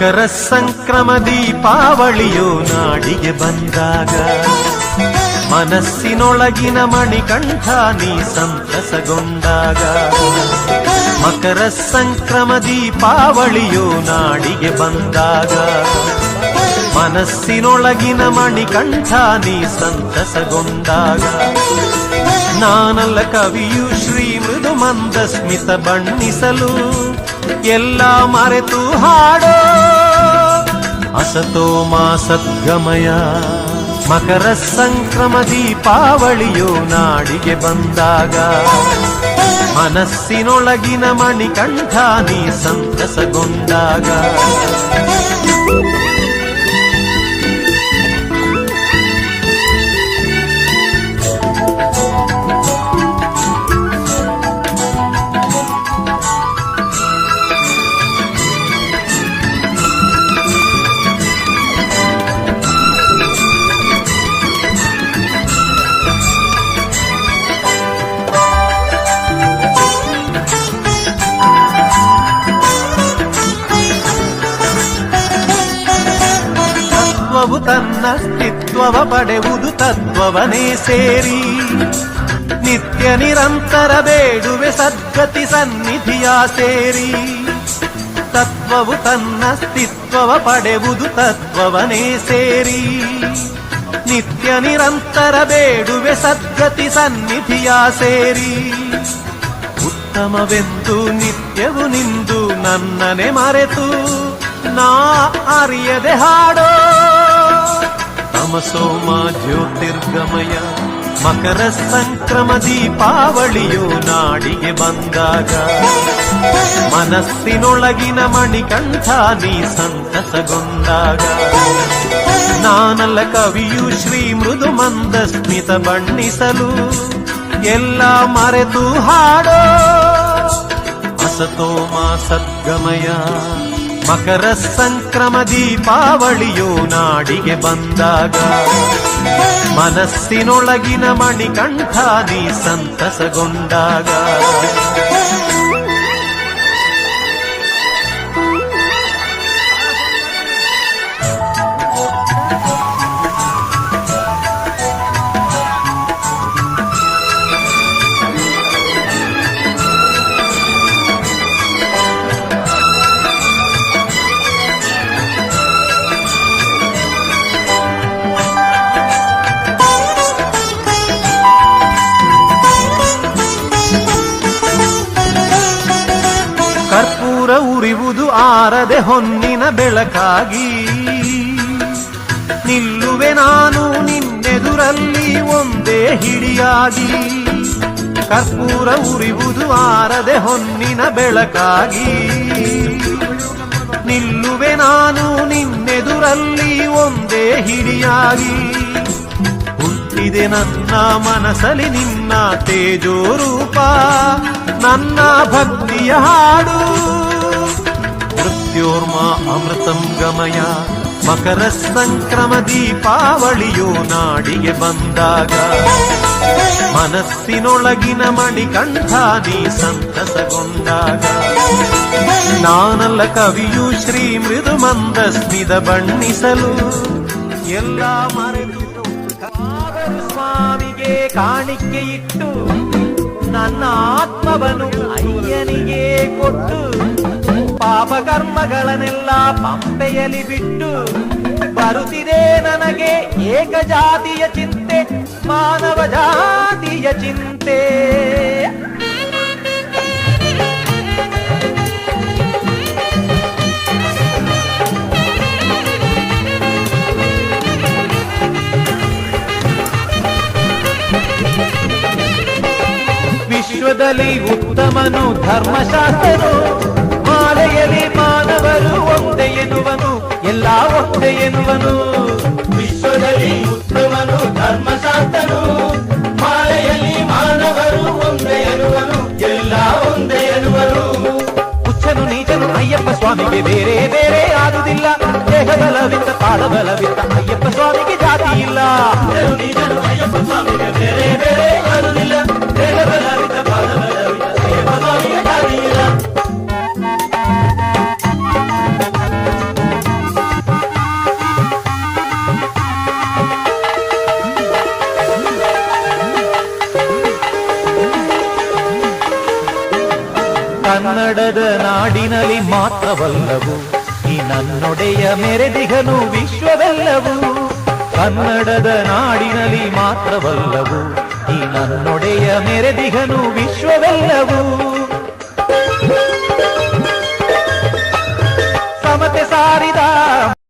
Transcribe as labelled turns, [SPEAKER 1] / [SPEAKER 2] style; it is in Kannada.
[SPEAKER 1] ಮಕರ ಸಂಕ್ರಮ ದೀಪಾವಳಿಯು ನಾಡಿಗೆ ಬಂದಾಗ ಮನಸ್ಸಿನೊಳಗಿನ ಮಣಿಕಂಠ ನೀ ಸಂತಸಗೊಂಡಾಗ ಮಕರ ಸಂಕ್ರಮ ದೀಪಾವಳಿಯು ನಾಡಿಗೆ ಬಂದಾಗ ಮನಸ್ಸಿನೊಳಗಿನ ಮಣಿಕಂಠ ನೀ ಸಂತಸಗೊಂಡಾಗ ನಾನಲ್ಲ ಕವಿಯು ಶ್ರೀ ಮೃದು ಮಂದ ಸ್ಮಿತ ಬಣ್ಣಿಸಲು ಎಲ್ಲ ಮರೆತು ಹಾಡೋ ಅಸತೋ ಮಾ ಸದ್ಗಮಯ ಮಕರ ಸಂಕ್ರಮ ದೀಪಾವಳಿಯು ನಾಡಿಗೆ ಬಂದಾಗ ಮನಸ್ಸಿನೊಳಗಿನ ಮಣಿಕಂಠ ನೀ ಸಂತಸಗೊಂಡಾಗ ತತ್ವವು ತನ್ನಸ್ತಿತ್ವವ ಪಡೆವುದು ತತ್ವವನೇ ಸೇರಿ ನಿತ್ಯ ನಿರಂತರ ಬೇಡುವೆ ಸದ್ಗತಿ ಸನ್ನಿಧಿಯ ಸೇರಿ ತತ್ವವು ತನ್ನಸ್ತಿತ್ವವ ಪಡೆವುದು ತತ್ವವನೇ ಸೇರಿ ನಿತ್ಯ ನಿರಂತರ ಬೇಡುವೆ ಸದ್ಗತಿ ಸನ್ನಿಧಿಯ ಸೇರಿ ಉತ್ತಮವೆಂದು ನಿತ್ಯವು ನಿಂದು ನನ್ನನೆ ಮರೆತು ನಾ ಅರಿಯದೆ ಹಾಡೋ ತಮಸೋಮ ಜ್ಯೋತಿರ್ಗಮಯ, ಮಕರ ಸಂಕ್ರಮ ದೀಪಾವಳಿಯು ನಾಡಿಗೆ ಬಂದಾಗ ಮನಸ್ಸಿನೊಳಗಿನ ಮಣಿಕಂಠ ನೀ ಸಂತಸಗೊಂಡಾಗ ನಾನಲ್ಲ ಕವಿಯು ಶ್ರೀ ಮೃದು ಮಂದ ಸ್ಮಿತ ಬಣ್ಣಿಸಲು ಎಲ್ಲ ಮರೆತು ಹಾಡೋ ಅಸತೋಮ ಸದ್ಗಮಯ. ಮಕರ ಸಂಕ್ರಮ ದೀಪಾವಳಿಯು ನಾಡಿಗೆ ಬಂದಾಗ ಮನಸ್ಸಿನೊಳಗಿನ ಮಣಿಕಂಠಾದಿ ಸಂತಸಗೊಂಡಾಗ ಕರ್ಪೂರ ಉರಿವುದು ಆರದೆ ಹೊನ್ನಿನ ಬೆಳಕಾಗಿ. ನಿಲ್ಲುವೆ ನಾನು ನಿನ್ನೆದುರಲ್ಲಿ ಒಂದೇ ಹಿಡಿಯಾಗಿ. ಕರ್ಪೂರ ಉರಿವುದು ಆರದೆ ಹೊನ್ನಿನ ಬೆಳಕಾಗಿ. ನಿಲ್ಲುವೆ ನಾನು ನಿನ್ನೆದುರಲ್ಲಿ ಒಂದೇ ಹಿಡಿಯಾಗಿ. ಹುಟ್ಟಿದೆ ನನ್ನ ಮನಸಲಿ ನಿನ್ನ ತೇಜೋ ರೂಪ ನನ್ನ ಭಕ್ತಿಯ ಹಾಡು. ಮೃತ್ಯೋರ್ಮ ಅಮೃತಂ ಗಮಯ ಮಕರ ಸಂಕ್ರಮ ದೀಪಾವಳಿಯು ನಾಡಿಗೆ ಬಂದಾಗ ಮನಸ್ಸಿನೊಳಗಿನ ಮಣಿಕಂಠ ನೀ ಸಂತಸಗೊಂಡಾಗ ನಾನಲ್ಲ ಕವಿಯು ಶ್ರೀ ಮೃದು ಮಂದ ಸ್ಮಿತ ಬಣ್ಣಿಸಲು ಎಲ್ಲ ಮರೆತು ಆದರೂ ಸ್ವಾಮಿಗೆ ಕಾಣಿಕೆ ಇಟ್ಟು ನನ್ನ ಆತ್ಮವನ್ನು ಅಯ್ಯನಿಗೆ ಕೊಟ್ಟು ಪಾಪ ಕರ್ಮಗಳನ್ನೆಲ್ಲ ಪಂಪೆಯಲ್ಲಿ ಬಿಟ್ಟು ಬರುತ್ತಿದೆ ನನಗೆ ಏಕಜಾತಿಯ ಚಿಂತೆ ಮಾನವ ಜಾತಿಯ ಚಿಂತೆ. ವಿಶ್ವದಲ್ಲಿ ಉತ್ತಮನು ಧರ್ಮಶಾಸ್ತ್ರನು. ಮಾಲೆಯಲ್ಲಿ ಮಾನವರು ಒಂದೇ ಎನ್ನುವನು ಎಲ್ಲ ಒಂದೇ ಎನ್ನುವನು.
[SPEAKER 2] ವಿಶ್ವದಲ್ಲಿ ಉತ್ತಮನು ಧರ್ಮಶಾಸ್ತ್ರನು. ಮಾಲೆಯಲ್ಲಿ ಮಾನವರು ಒಂದೇ ಎನ್ನುವನು ಎಲ್ಲ ಒಂದೇ ಎನ್ನುವನು.
[SPEAKER 1] ಹುಚ್ಚನು ನೀಚನು ಅಯ್ಯಪ್ಪ ಸ್ವಾಮಿಗೆ ಬೇರೆ ಬೇರೆ ಆಗುದಿಲ್ಲ ದೇಹಬಲವಿತ್ತ ಪಾದಬಲವಿತ್ತ ಅಯ್ಯಪ್ಪ
[SPEAKER 3] ಕನ್ನಡದ ನಾಡಿನಲ್ಲಿ ಮಾತ್ರವಲ್ಲವು, ಈ ನನ್ನೊಡೆಯ ಮೆರೆದಿಗನು ವಿಶ್ವವೆಲ್ಲವು. ಕನ್ನಡದ ನಾಡಿನಲ್ಲಿ ಮಾತ್ರವಲ್ಲವು, ಈ ನನ್ನೊಡೆಯ ಮೆರೆದಿಗನು ವಿಶ್ವವೆಲ್ಲವು. ಸಮತೆ ಸಾರಿದ